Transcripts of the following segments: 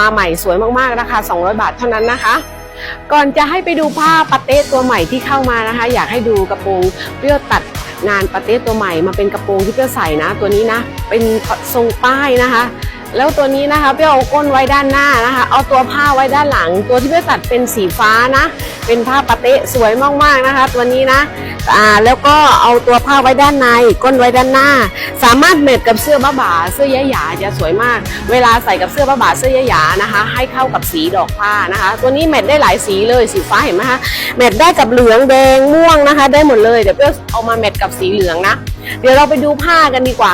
มาใหม่สวยมากๆราคา 200 บาทเท่านั้นนะคะ ก่อนจะให้ไปดูผ้าปาเต้ตัวใหม่ที่เข้ามานะคะ อยากให้ดูกระโปรงเปรี้ยวตัดงานปาเต้ตัวใหม่มาเป็นกระโปรงที่เปรี้ยวใส่นะ ตัวนี้นะ เป็นทรงป้ายนะคะแล้วตัวนี้นะคะเปรี้ยวเอาก้นไว้ด้านหน้านะคะ เอาตัวผ้าไว้ด้านหลัง ตัวที่เปรี้ยวตัดเป็นสีฟ้านะ เป็นผ้าปาเต้สวยมากๆนะคะ ตัวนี้นะ อ่าแล้วก็เอาตัวผ้าไว้ด้านในก้นไว้ด้านหน้า สามารถเมทกับเสื้อบ้าบ่าเสื้อยะหยาจะสวยมาก เวลาใส่กับเสื้อบ้าบ่าเสื้อยะหยานะคะ ให้เข้ากับสีดอกผ้านะคะ ตัวนี้เมทได้หลายสีเลยสีฟ้าเห็นไหมคะเมทได้กับเหลืองแดงม่วงนะคะ ได้หมดเลยเดี๋ยวเพื่อเอามาเมทกับสีเหลืองนะเดี๋ยวเราไปดูผ้ากันดีกว่า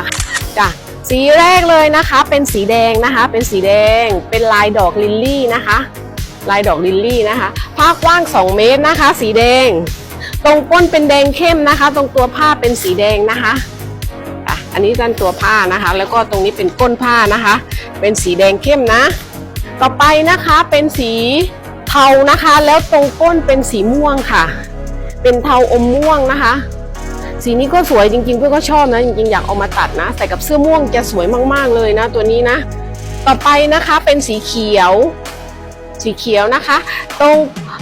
จ้ะสีแรกเลยนะคะ เป็นสีแดงนะคะ เป็นสีแดง เป็นลายดอกลิลลี่นะคะ ลายดอกลิลลี่นะคะ ผ้ากว้าง 2 เมตรนะคะ สีแดง ตรงก้นเป็นแดงเข้มนะคะ ตรงตัวผ้าเป็นสีแดงนะคะอะอันนี้ด้านตัวผ้านะคะ แล้วก็ตรงนี้เป็นก้นผ้านะคะ เป็นสีแดงเข้มนะ ต่อไปนะคะเป็นสีเทานะคะ แล้วตรงก้นเป็นสีม่วงค่ะ เป็นเทาอมม่วงนะคะ สีนี้ก็สวยจริงๆเพื่อนก็ชอบนะจริงๆอยากเอามาตัดนะใส่กับเสื้อม่วงจะสวยมากๆเลยนะ ตัวนี้นะ ต่อไปนะคะเป็นสีเขียว สีเขียวนะคะ ตรง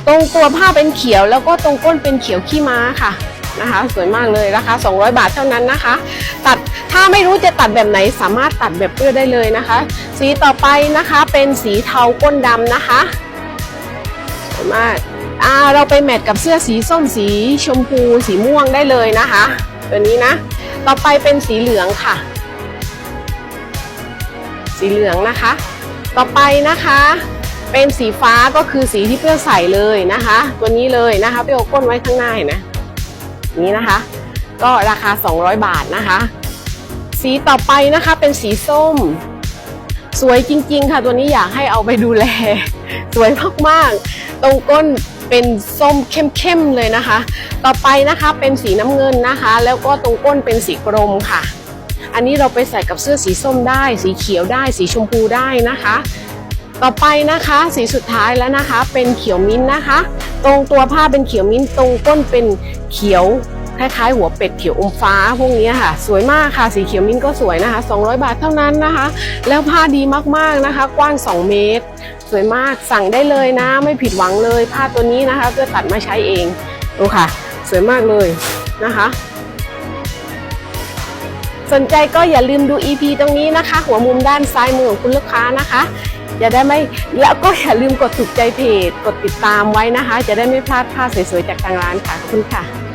ตรงตัวผ้าเป็นเขียวแล้วก็ตรงก้นเป็นเขียวขี้ม้าค่ะนะคะ สวยมากเลยราคา 200 บาทเท่านั้นนะคะ ตัดถ้าไม่รู้จะตัดแบบไหนสามารถตัดแบบเพื่อได้เลยนะคะ สีต่อไปนะคะเป็นสีเทาก้นดำนะคะสวยมากอ่าเราไปแมทกับเสื้อสีส้มสีชมพูสีม่วงได้เลยนะคะตัวนี้นะ ต่อไปเป็นสีเหลืองค่ะ สีเหลืองนะคะ ต่อไปนะคะ เป็นสีฟ้าก็คือสีที่เปรี้ยวใส่เลยนะคะ ตัวนี้เลยนะคะเปรี้ยวก้นไว้ข้างหน้าเห็นไหมนี้นะคะ ก็ราคา 200 บาทนะคะ สีต่อไปนะคะเป็นสีส้ม สวยจริง ๆ ค่ะ ตัวนี้อยากให้เอาไปดูแล สวยมากๆ ตรงก้นเป็นส้มเข้มๆเลยนะคะ ต่อไปนะคะเป็นสีน้ำเงินนะคะ แล้วก็ตรงก้นเป็นสีกรมค่ะ อันนี้เราไปใส่กับเสื้อสีส้มได้ สีเขียวได้ สีชมพูได้นะคะ ต่อไปนะคะสีสุดท้ายแล้วนะคะ เป็นเขียวมิ้นนะคะ ตรงตัวผ้าเป็นเขียวมิ้นตรงก้นเป็นเขียวคล้ายๆหัวเป็ดเขียวอมฟ้าพวกนี้ค่ะ สวยมากค่ะสีเขียวมิ้นก็สวยนะคะ 200 บาทเท่านั้นนะคะ แล้วผ้าดีมากๆนะคะ กว้าง 2 เมตร สวยมากสั่งได้เลยนะ ไม่ผิดหวังเลย ผ้าตัวนี้นะคะเพื่อตัดมาใช้เองดูค่ะ สวยมากเลยนะคะ สนใจก็อย่าลืมดู EP ตรงนี้นะคะ หัวมุมด้านซ้ายมือของคุณลูกค้านะคะ อย่าได้ไม่แล้วก็อย่าลืมกดถูกใจเพจ กดติดตามไว้นะคะ จะได้ไม่พลาดภาพสวยๆจากทางร้านค่ะขอบคุณค่ะ